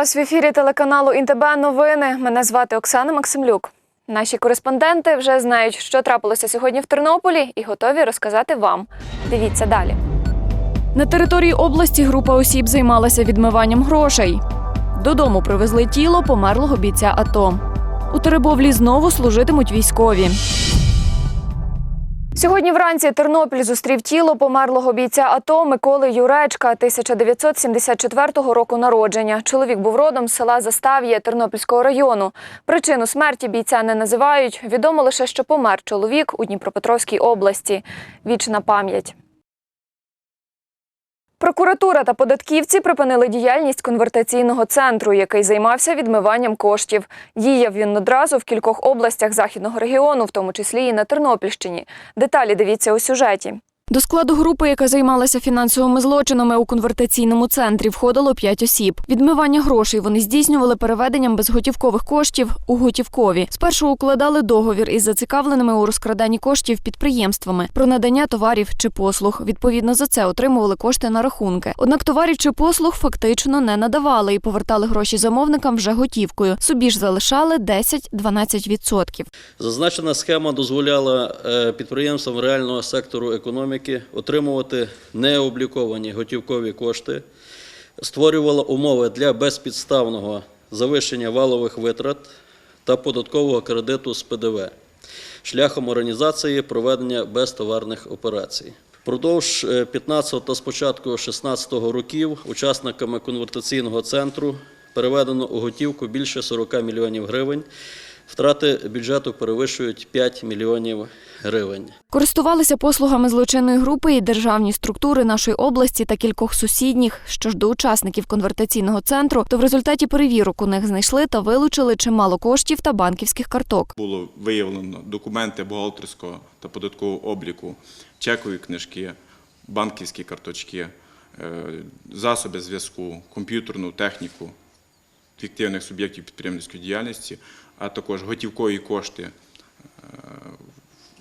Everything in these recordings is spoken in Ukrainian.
Вас в ефірі телеканалу Інтеб Новини. Мене звати Оксана Максимлюк. Наші кореспонденти вже знають, що трапилося сьогодні в Тернополі, і готові розказати вам. Дивіться далі. На території області група осіб займалася відмиванням грошей. Додому привезли тіло померлого бійця АТО. У Теребовлі знову служитимуть військові. Сьогодні вранці Тернопіль зустрів тіло померлого бійця АТО Миколи Юречка 1974 року народження. Чоловік був родом з села Застав'я Тернопільського району. Причину смерті бійця не називають. Відомо лише, що помер чоловік у Дніпропетровській області. Вічна пам'ять. Прокуратура та податківці припинили діяльність конвертаційного центру, який займався відмиванням коштів. Діяв він одразу в кількох областях західного регіону, в тому числі і на Тернопільщині. Деталі дивіться у сюжеті. До складу групи, яка займалася фінансовими злочинами у конвертаційному центрі, входило п'ять осіб. Відмивання грошей вони здійснювали переведенням безготівкових коштів у готівкові. Спершу укладали договір із зацікавленими у розкраданні коштів підприємствами про надання товарів чи послуг. Відповідно за це отримували кошти на рахунки. Однак товарів чи послуг фактично не надавали і повертали гроші замовникам вже готівкою. Собі ж залишали 10-12%. Зазначена схема дозволяла е, підприємствам реального сектору економіки отримувати необліковані готівкові кошти, створювала умови для безпідставного завищення валових витрат та податкового кредиту з ПДВ шляхом організації проведення безтоварних операцій. Впродовж е, 15 та спочатку 16 років учасниками конвертаційного центру переведено у готівку більше 40 мільйонів гривень. Втрати бюджету перевищують 5 мільйонів гривень. Користувалися послугами злочинної групи і державні структури нашої області та кількох сусідніх. Що ж до учасників конвертаційного центру, то в результаті перевірок у них знайшли та вилучили чимало коштів та банківських карток. було виявлено документи бухгалтерського та податкового обліку, чекові книжки, банківські карточки, е, засоби зв'язку, комп'ютерну техніку фіктивних суб'єктів підприємницької діяльності, а також готівкові кошти е,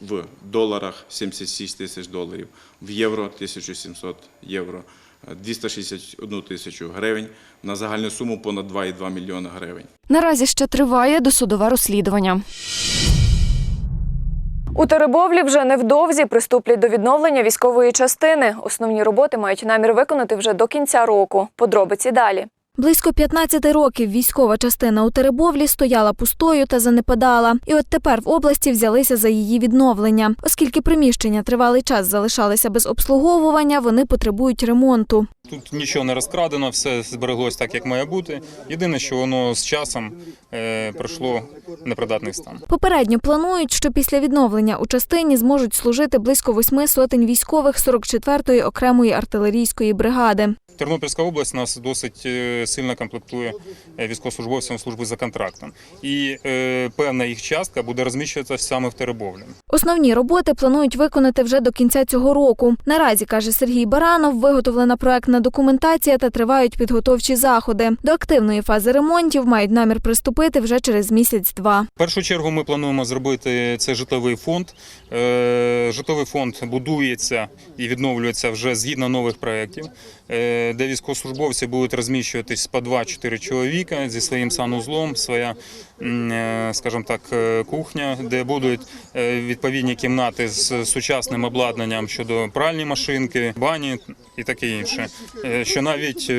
в доларах 76 тисяч доларів, в євро 1700 євро, е, 261 тисячу гривень на загальну суму понад 2,2 мільйона гривень. Наразі ще триває досудове розслідування. У Теребовлі вже невдовзі приступлять до відновлення військової частини. Основні роботи мають намір виконати вже до кінця року. Подробиці далі. Близько 15 років військова частина у Теребовлі стояла пустою та занепадала. І от тепер в області взялися за її відновлення. Оскільки приміщення тривалий час залишалися без обслуговування, вони потребують ремонту. Тут нічого не розкрадено, все збереглось так, як має бути. Єдине, що воно з часом е, пройшло непридатний стан. Попередньо планують, що після відновлення у частині зможуть служити близько восьми сотень військових 44-ї окремої артилерійської бригади. Тернопільська область нас досить е, сильно комплектує е, військовослужбовцям служби за контрактом, і е, певна їх частка буде розміщуватися саме в Теребовлі. Основні роботи планують виконати вже до кінця цього року. Наразі каже Сергій Баранов, виготовлена проектна документація та тривають підготовчі заходи. До активної фази ремонтів мають намір приступити вже через місяць-два. В першу чергу ми плануємо зробити це житловий фонд. Е, Житловий фонд будується і відновлюється вже згідно нових проєктів, е, де військовослужбовці будуть розміщуватись по 2-4 чоловіка зі своїм санузлом, своя, е, скажімо так, кухня, де будуть відповідні кімнати з сучасним обладнанням щодо пральні машинки, бані і таке інше. Що навіть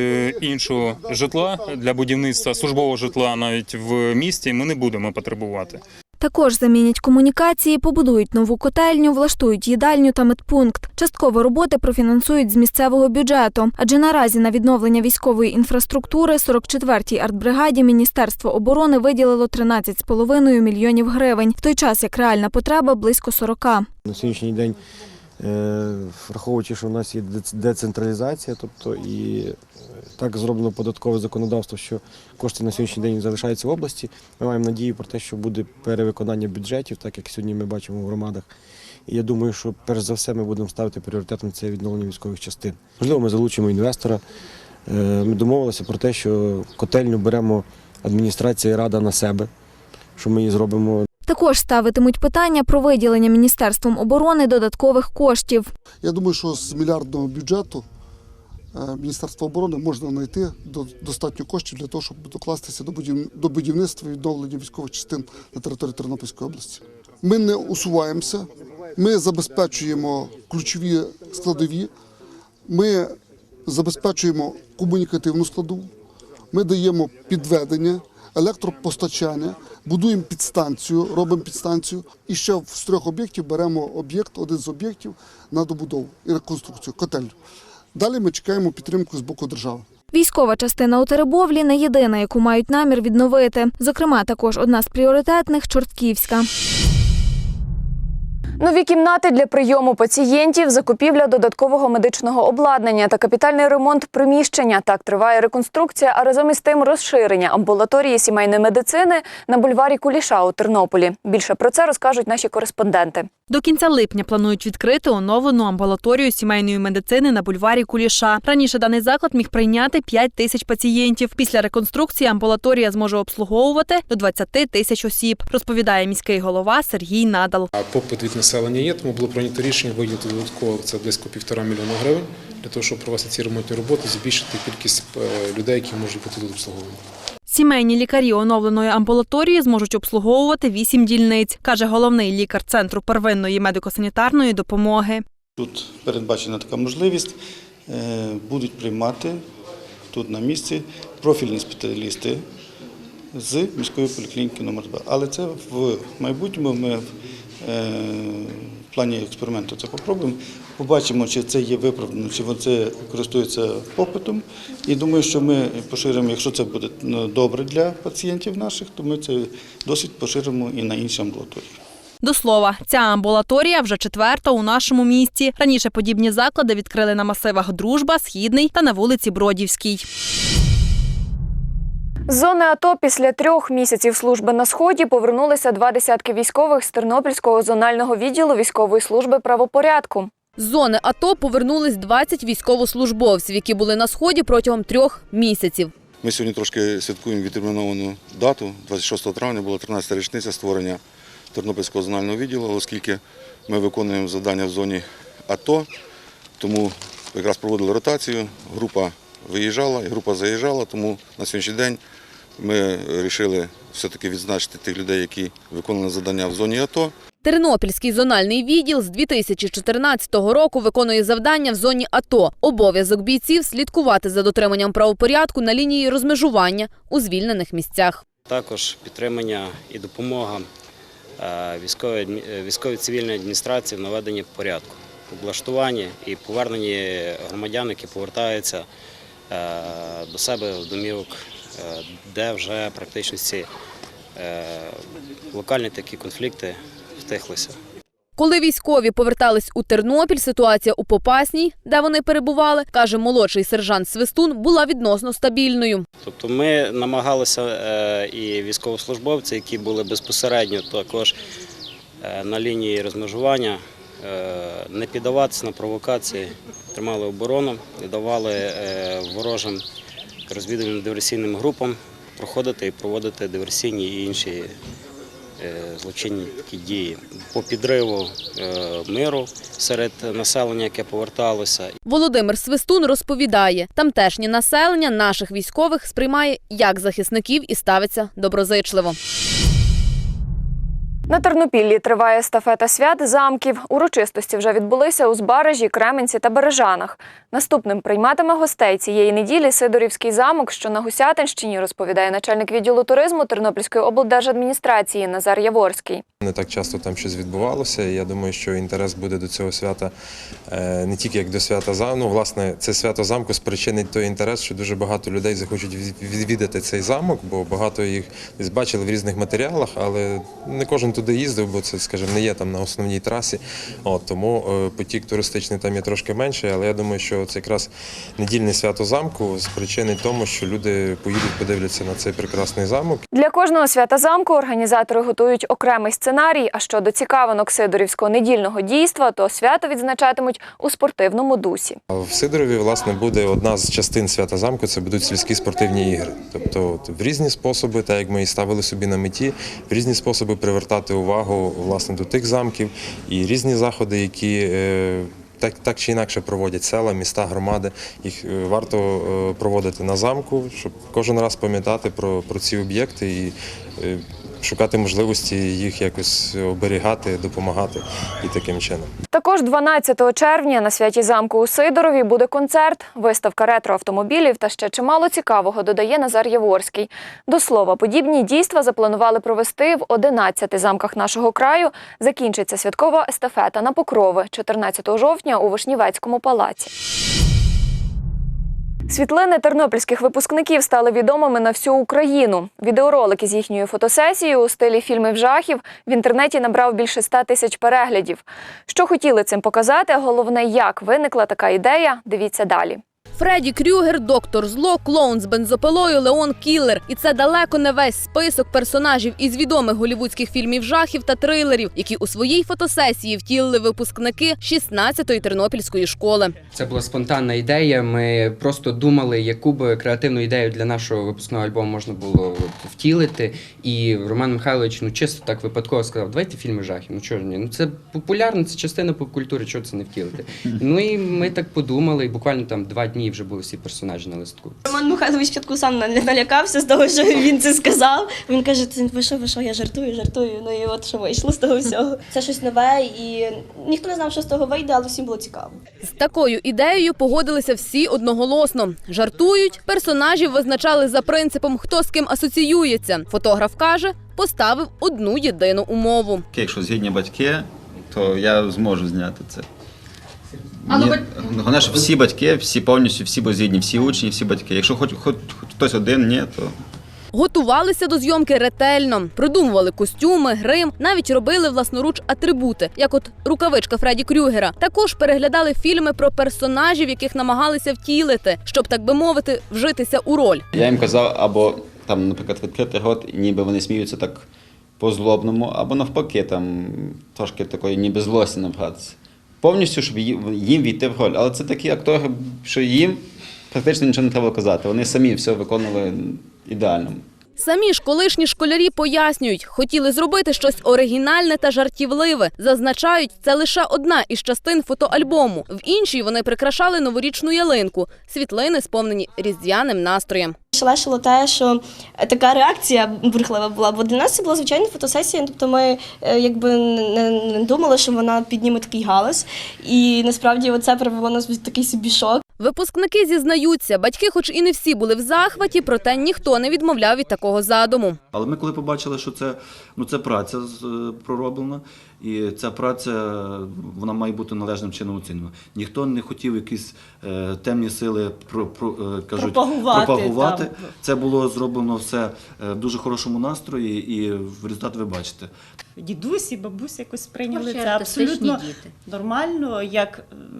іншого житла для будівництва службового житла навіть в місті ми не будемо потребувати. Також замінять комунікації, побудують нову котельню, влаштують їдальню та медпункт. Частково роботи профінансують з місцевого бюджету, адже наразі на відновлення військової інфраструктури 44-й артбригаді Міністерство оборони виділило 13,5 мільйонів гривень, в той час як реальна потреба близько 40. На сьогоднішній день, враховуючи, що в нас є децентралізація, тобто і е, так зроблено податкове законодавство, що кошти на сьогоднішній день залишаються в області. Ми маємо надію про те, що буде перевиконання бюджетів, так як сьогодні ми бачимо в громадах. І я думаю, що перш за все ми будемо ставити пріоритетом це відновлення військових частин. Можливо, ми залучимо інвестора. Е, Ми домовилися про те, що котельню беремо адміністрація і рада на себе, що ми її зробимо Також ставитимуть питання про виділення Міністерством оборони додаткових коштів. Я думаю, що з мільярдного бюджету е, Міністерства оборони можна знайти достатньо коштів для того, щоб докластися до будівництва і відновлення військових частин на території Тернопільської області. Ми не усуваємося, ми забезпечуємо ключові складові, ми забезпечуємо комунікативну складову, ми даємо підведення, електропостачання, будуємо підстанцію, робимо підстанцію. І ще з трьох об'єктів беремо об'єкт, один з об'єктів на добудову і реконструкцію, Котель Далі ми чекаємо підтримку з боку держави. Військова частина у Теребовлі не єдина, яку мають намір відновити. Зокрема, також одна з пріоритетних Чортківська. Нові кімнати для прийому пацієнтів, закупівля додаткового медичного обладнання та капітальний ремонт приміщення. Так триває реконструкція, а разом із тим розширення амбулаторії сімейної медицини на бульварі Куліша у Тернополі. Більше про це розкажуть наші кореспонденти. До кінця липня планують відкрити оновлену амбулаторію сімейної медицини на бульварі Куліша. Раніше даний заклад міг прийняти 5 тисяч пацієнтів. Після реконструкції амбулаторія зможе обслуговувати до 20 тисяч осіб, розповідає міський голова Сергій Надал. Від населення є, тому було прийнято рішення виділити додатково це близько півтора мільйона гривень для того, щоб провести ці ремонтні роботи, збільшити кількість е, людей, які можуть бути тут обслуговувані. Сімейні лікарі оновленої амбулаторії зможуть обслуговувати 8 дільниць, каже головний лікар центру первинної медико-санітарної допомоги. Тут передбачена така можливість. Е, Будуть приймати тут на місці профільні спеціалісти з міської поліклініки номер 2 Але це в майбутньому ми в плані експерименту це попробуємо. Побачимо, чи це є виправдано, чи це користується попитом. І думаю, що ми поширимо, якщо це буде ну, добре для пацієнтів наших, то ми це досить поширимо і на інші амбулаторії. До слова, ця амбулаторія вже четверта у нашому місті. Раніше подібні заклади відкрили на масивах Дружба, Східний та на вулиці Бродівській. З зони АТО після трьох місяців служби на сході повернулися два десятки військових з Тернопільського зонального відділу військової служби правопорядку. З зони АТО повернулись 20 військовослужбовців, які були на сході протягом трьох місяців. Ми сьогодні трошки святкуємо відтерміновану дату. 26 травня була 13-та річниця створення Тернопільського зонального відділу, оскільки ми виконуємо завдання в зоні АТО, тому якраз проводили ротацію, група виїжджала і група заїжджала, тому на сьогоднішній день ми вирішили все-таки відзначити тих людей, які виконали завдання в зоні АТО. Тернопільський зональний відділ з 2014 року виконує завдання в зоні АТО. Обов'язок бійців слідкувати за дотриманням правопорядку на лінії розмежування у звільнених місцях. Також підтримання і допомога е, військової е, військової цивільної адміністрації в наведенні порядку, облаштуванні і поверненні громадян, які повертаються до себе в домівок, е, де вже практично ці е, локальні такі конфлікти втихлися. Коли військові повертались у Тернопіль, ситуація у Попасній, де вони перебували, каже молодший сержант Свистун, була відносно стабільною. Тобто ми намагалися е, і військовослужбовці, які були безпосередньо також е, на лінії розмежування, е, не піддаватися на провокації, тримали оборону, не давали е, ворожим розвідувальним диверсійним групам проходити і проводити диверсійні і інші е, злочинні такі дії по підриву е, миру серед населення, яке поверталося, Володимир Свистун розповідає, тамтешнє населення наших військових сприймає як захисників і ставиться доброзичливо. На Тернопіллі триває естафета свят замків. Урочистості вже відбулися у Збаражі, Кременці та Бережанах. Наступним прийматиме гостей цієї неділі Сидорівський замок, що на Гусятинщині, розповідає начальник відділу туризму Тернопільської облдержадміністрації Назар Яворський. Не так часто там щось відбувалося. і Я думаю, що інтерес буде до цього свята е, не тільки як до свята замку. Ну, власне, це свято замку спричинить той інтерес, що дуже багато людей захочуть відвідати цей замок, бо багато їх десь бачили в різних матеріалах, але не кожен туди їздив, бо це, скажімо, не є там на основній трасі. От, тому е, потік туристичний там є трошки менший, але я думаю, що це якраз недільне свято замку спричинить тому, що люди поїдуть, подивляться на цей прекрасний замок. Для кожного свята замку організатори готують окремий сценарій. А щодо цікавинок Сидорівського недільного дійства, то свято відзначатимуть у спортивному дусі. В Сидорові, власне, буде одна з частин свята замку. Це будуть сільські спортивні ігри. Тобто, в різні способи, так як ми і ставили собі на меті, в різні способи привертати увагу власне до тих замків і різні заходи, які. е, так, так чи інакше проводять села, міста, громади. Їх е, варто е, проводити на замку, щоб кожен раз пам'ятати про, про ці об'єкти і шукати можливості їх якось оберігати, допомагати і таким чином. Також 12 червня на святі замку у Сидорові буде концерт, виставка ретроавтомобілів та ще чимало цікавого, додає Назар Яворський. До слова, подібні дійства запланували провести в 11 замках нашого краю. Закінчиться святкова естафета на Покрови 14 жовтня у Вишнівецькому палаці. Світлини тернопільських випускників стали відомими на всю Україну. Відеоролики з їхньою фотосесією у стилі фільмів жахів в інтернеті набрав більше 100 тисяч переглядів. Що хотіли цим показати, головне, як виникла така ідея, дивіться далі. Фредді Крюгер, доктор зло, клоун з бензопилою, Леон Кіллер. І це далеко не весь список персонажів із відомих голівудських фільмів жахів та трилерів, які у своїй фотосесії втілили випускники 16-ї тернопільської школи. Це була спонтанна ідея. Ми просто думали, яку б креативну ідею для нашого випускного альбому можна було втілити. І Роман Михайлович ну чисто так випадково сказав: давайте фільми жахів. Ну чого ж ні? Ну це популярно, це частина поп-культури, чого це не втілити. Ну і ми так подумали, і буквально там два дні вже були всі персонажі на листку. Роман Михайлович спочатку сам налякався з того, що він це сказав. Він каже: «Це ви що, ви що, я жартую, жартую. Ну і от що вийшло з того всього. Це щось нове, і ніхто не знав, що з того вийде, але всім було цікаво. З такою ідеєю погодилися всі одноголосно. Жартують, персонажів визначали за принципом, хто з ким асоціюється. Фотограф каже, поставив одну єдину умову. Якщо згідні батьки, то я зможу зняти це. Мені- Головне, щоб всі батьки, всі повністю, всі були згідні, всі учні, всі батьки. Якщо хоч, хоч хтось один, ні, то Готувалися до зйомки ретельно, придумували костюми, грим, навіть робили власноруч атрибути, як от рукавичка Фредді Крюгера. Також переглядали фільми про персонажів, яких намагалися втілити, щоб так би мовити, вжитися у роль. я їм казав, або там, наприклад, відкритий рот, і ніби вони сміються так по-злобному, або навпаки, там трошки такої ніби злості набратися. Повністю, щоб їм війти в роль. Але це такі актори, що їм практично нічого не треба казати. Вони самі все виконували ідеально. Самі ж колишні школярі пояснюють, хотіли зробити щось оригінальне та жартівливе. Зазначають, це лише одна із частин фотоальбому. В іншій вони прикрашали новорічну ялинку. Світлини сповнені різдвяним настроєм. Шалешило те, що така реакція бурхлива була, бо для нас це була звичайна фотосесія. Тобто ми е, якби не думали, що вона підніме такий галас. І насправді це привело нас в такий собі шок. Випускники зізнаються, батьки, хоч і не всі були в захваті, проте ніхто не відмовляв від такого задуму. Але ми коли побачили, що це, ну, це праця е, пророблена, і ця праця вона має бути належним чином оцінена. Ніхто не хотів якісь е, темні сили про, про, е, кажуть, Пропагувати, пропагувати. там. Це було зроблено все е, в дуже хорошому настрої, і в результат ви бачите. Дідусі, бабусі якось сприйняли Творчі це абсолютно діти. нормально, як, м,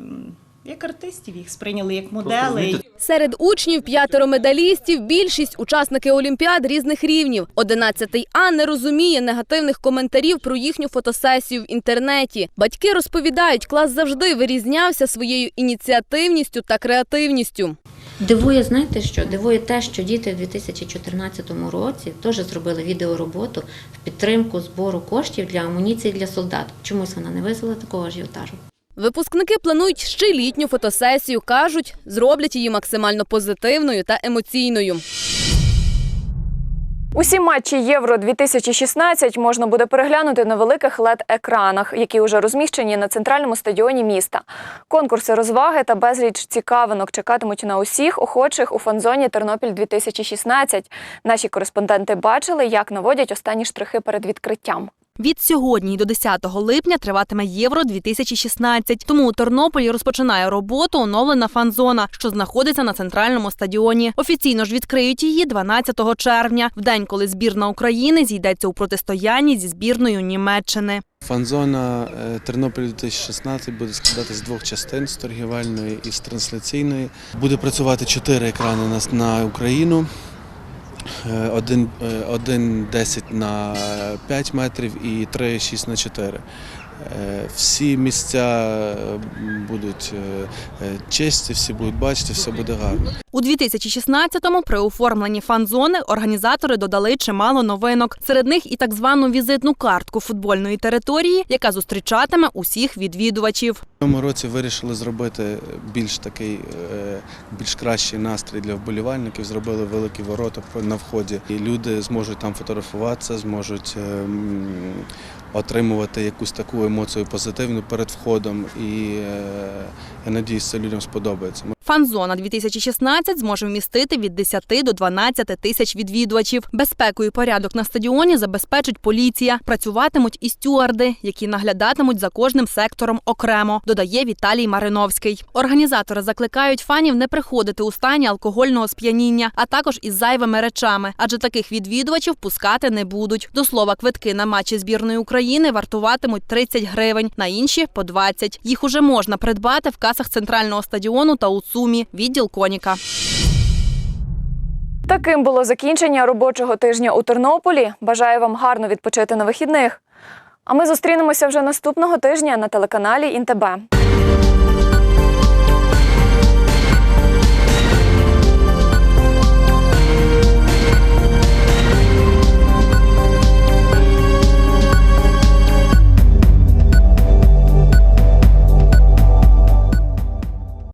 як артистів їх сприйняли як Просто модели. Серед учнів п'ятеро медалістів, більшість учасники олімпіад різних рівнів. Одинадцятий А не розуміє негативних коментарів про їхню фотосесію в інтернеті. Батьки розповідають, клас завжди вирізнявся своєю ініціативністю та креативністю. Дивує, знаєте що? Дивує те, що діти в 2014 році теж зробили відеороботу в підтримку збору коштів для амуніції для солдат. Чомусь вона не визвала такого ажіотажу. Випускники планують ще літню фотосесію. кажуть, зроблять її максимально позитивною та емоційною. Усі матчі Євро 2016 можна буде переглянути на великих led екранах які вже розміщені на центральному стадіоні міста. Конкурси розваги та безліч цікавинок чекатимуть на усіх охочих у фан-зоні Тернопіль 2016 Наші кореспонденти бачили, як наводять останні штрихи перед відкриттям. Від сьогодні до 10 липня триватиме Євро 2016. Тому у Тернополі розпочинає роботу оновлена фан-зона, що знаходиться на центральному стадіоні. Офіційно ж відкриють її 12 червня, в день, коли збірна України зійдеться у протистоянні зі збірною Німеччини. Фан-зона е, Тернопіль 2016 буде складатися з двох частин з торгівельної і з трансляційної. Буде працювати чотири екрани на, на Україну. Е, Один, е, один 10 на 5 метрів і три 6 на 4. Е, Всі місця е, будуть е, е, чисті, всі будуть бачити, все буде гарно. У 2016-му при оформленні фан-зони організатори додали чимало новинок. Серед них і так звану візитну картку футбольної території, яка зустрічатиме усіх відвідувачів. В цьому році вирішили зробити більш такий е, більш кращий настрій для вболівальників. Зробили великі ворота на вході, і люди зможуть там фотографуватися, зможуть е, м, отримувати якусь таку емоцію позитивну перед входом. І е, я надіюсь, це людям сподобається. Фан-зона 2016 зможе вмістити від 10 до 12 тисяч відвідувачів. Безпеку і порядок на стадіоні забезпечить поліція. Працюватимуть і стюарди, які наглядатимуть за кожним сектором окремо, додає Віталій Мариновський. Організатори закликають фанів не приходити у стані алкогольного сп'яніння, а також із зайвими речами, адже таких відвідувачів пускати не будуть. До слова, квитки на матчі збірної України вартуватимуть 30 гривень, на інші по 20. Їх уже можна придбати в касах центрального стадіону та у ЦУМі, відділ Коніка. Таким було закінчення робочого тижня у Тернополі. Бажаю вам гарно відпочити на вихідних. А ми зустрінемося вже наступного тижня на телеканалі Інтебе.